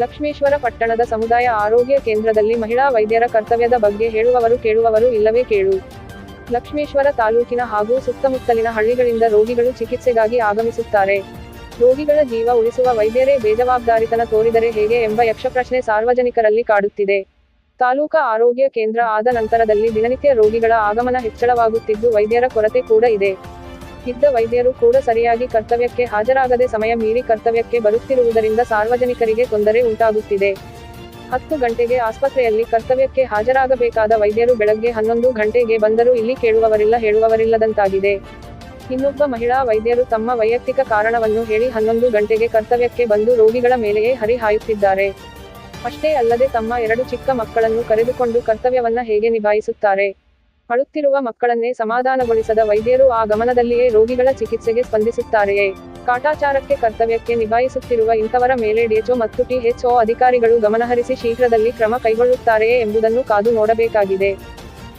ಲಕ್ಷ್ಮೇಶ್ವರ ಪಟ್ಟಣದ ಸಮುದಾಯ ಆರೋಗ್ಯ ಕೇಂದ್ರದಲ್ಲಿ ಮಹಿಳಾ ವೈದ್ಯರ ಕರ್ತವ್ಯದ ಬಗ್ಗೆ ಹೇಳುವವರು ಕೇಳುವವರು ಇಲ್ಲವೇ ಕೇಳು. ಲಕ್ಷ್ಮೇಶ್ವರ ತಾಲೂಕಿನ ಹಾಗೂ ಸುತ್ತಮುತ್ತಲಿನ ಹಳ್ಳಿಗಳಿಂದ ರೋಗಿಗಳು ಚಿಕಿತ್ಸೆಗಾಗಿ ಆಗಮಿಸುತ್ತಾರೆ. ರೋಗಿಗಳ ಜೀವ ಉಳಿಸುವ ವೈದ್ಯರೇ ಬೇಜವಾಬ್ದಾರಿತನ ತೋರಿದರೆ ಹೇಗೆ ಎಂಬ ಯಕ್ಷಪ್ರಶ್ನೆ ಸಾರ್ವಜನಿಕರಲ್ಲಿ ಕಾಡುತ್ತಿದೆ. ತಾಲೂಕ ಆರೋಗ್ಯ ಕೇಂದ್ರ ಆದ ನಂತರದಲ್ಲಿ ದಿನನಿತ್ಯ ರೋಗಿಗಳ ಆಗಮನ ಹೆಚ್ಚಳವಾಗುತ್ತಿದ್ದು ವೈದ್ಯರ ಕೊರತೆ ಕೂಡ ಇದೆ. ಇದ್ದ ವೈದ್ಯರು ಕೂಡ ಸರಿಯಾಗಿ ಕರ್ತವ್ಯಕ್ಕೆ ಹಾಜರಾಗದೆ ಸಮಯ ಮೀರಿ ಕರ್ತವ್ಯಕ್ಕೆ ಬರುತ್ತಿರುವುದರಿಂದ ಸಾರ್ವಜನಿಕರಿಗೆ ತೊಂದರೆ ಉಂಟಾಗುತ್ತಿದೆ. ಹತ್ತು ಗಂಟೆಗೆ ಆಸ್ಪತ್ರೆಯಲ್ಲಿ ಕರ್ತವ್ಯಕ್ಕೆ ಹಾಜರಾಗಬೇಕಾದ ವೈದ್ಯರು ಬೆಳಗ್ಗೆ ಹನ್ನೊಂದು ಗಂಟೆಗೆ ಬಂದರೂ ಇಲ್ಲಿ ಕೇಳುವವರಿಲ್ಲ, ಹೇಳುವವರಿಲ್ಲದಂತಾಗಿದೆ. ಇನ್ನೊಬ್ಬ ಮಹಿಳಾ ವೈದ್ಯರು ತಮ್ಮ ವೈಯಕ್ತಿಕ ಕಾರಣವನ್ನು ಹೇಳಿ ಹನ್ನೊಂದು ಗಂಟೆಗೆ ಕರ್ತವ್ಯಕ್ಕೆ ಬಂದು ರೋಗಿಗಳ ಮೇಲೆಯೇ ಹರಿಹಾಯುತ್ತಿದ್ದಾರೆ. ಅಷ್ಟೇ ಅಲ್ಲದೆ ತಮ್ಮ ಎರಡು ಚಿಕ್ಕ ಮಕ್ಕಳನ್ನು ಕರೆದುಕೊಂಡು ಕರ್ತವ್ಯವನ್ನ ಹೇಗೆ ನಿಭಾಯಿಸುತ್ತಾರೆ? ಅಳುತ್ತಿರುವ ಮಕ್ಕಳನ್ನೇ ಸಮಾಧಾನಗೊಳಿಸದ ವೈದ್ಯರು ಆ ಗಮನದಲ್ಲಿಯೇ ರೋಗಿಗಳ ಚಿಕಿತ್ಸೆಗೆ ಸ್ಪಂದಿಸುತ್ತಾರೆಯೇ? ಕಾಟಾಚಾರಕ್ಕೆ ಕರ್ತವ್ಯಕ್ಕೆ ನಿಭಾಯಿಸುತ್ತಿರುವ ಇಂಥವರ ಮೇಲೆ ಡಿಎಚ್ಒ ಮತ್ತು ಟಿಎಚ್ಒ ಅಧಿಕಾರಿಗಳು ಗಮನಹರಿಸಿ ಶೀಘ್ರದಲ್ಲಿ ಕ್ರಮ ಕೈಗೊಳ್ಳುತ್ತಾರೆಯೇ ಎಂಬುದನ್ನು ಕಾದು ನೋಡಬೇಕಾಗಿದೆ.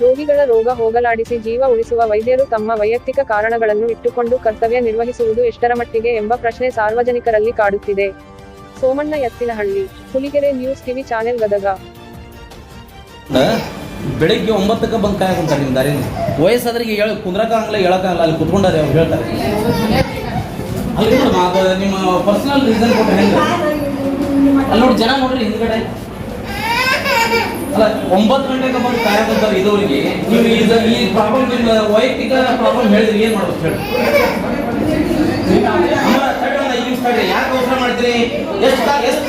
ರೋಗಿಗಳ ರೋಗ ಹೋಗಲಾಡಿಸಿ ಜೀವ ಉಳಿಸುವ ವೈದ್ಯರು ತಮ್ಮ ವೈಯಕ್ತಿಕ ಕಾರಣಗಳನ್ನು ಇಟ್ಟುಕೊಂಡು ಕರ್ತವ್ಯ ನಿರ್ವಹಿಸುವುದು ಎಷ್ಟರ ಮಟ್ಟಿಗೆ ಎಂಬ ಪ್ರಶ್ನೆ ಸಾರ್ವಜನಿಕರಲ್ಲಿ ಕಾಡುತ್ತಿದೆ. Somanna Ettinahalli, Huligere news TV channel Gadag. ಬೆಳಿಗ್ಗೆ ಒಂಬತ್ತಕ್ಕೆ ಬಂದು ಕಾಯಕೊಂತಾರೆ ನಿಮ್ಮ ದಾರಿನ. ವಯಸ್ಸಾದ್ರಿಗೆ ಹೇಳ ಕುಂದ್ರಕ್ಕಾಗಲ್ಲ ಹೇಳಕ್ಕಾಗಲ್ಲ, ಅಲ್ಲಿ ಕುತ್ಕೊಂಡಾರೆ ಅವ್ರು ಹೇಳ್ತಾರೆ. ಅಲ್ಲಿ ಅದು ನಿಮ್ಮ ಪರ್ಸನಲ್ ರೀಸನ್ ಕೊಟ್ಟರೆ ಹೆಂಗೆ? ಅಲ್ಲಿ ನೋಡಿ, ಜನ ನೋಡ್ರಿ ಹಿಂದ್ಗಡೆ. ಅಲ್ಲ, ಒಂಬತ್ತು ಗಂಟೆಗೆ ಬಂದು ಕಾಯಕೊಂತಾರೆ ಇದವ್ರಿಗೆ ನೀವು ಇದು ಈ ಪ್ರಾಬ್ಲಮ್ ನಿಮ್ಮ ವೈಯಕ್ತಿಕ ಪ್ರಾಬ್ಲಮ್ ಹೇಳಿದ್ರೆ ಏನು ಮಾಡ್ಬೇಕು ಹೇಳಿ. ಯಾಕೆ ಅವಸರ ಮಾಡ್ತೀರಿ? ಎಷ್ಟು ಎಷ್ಟು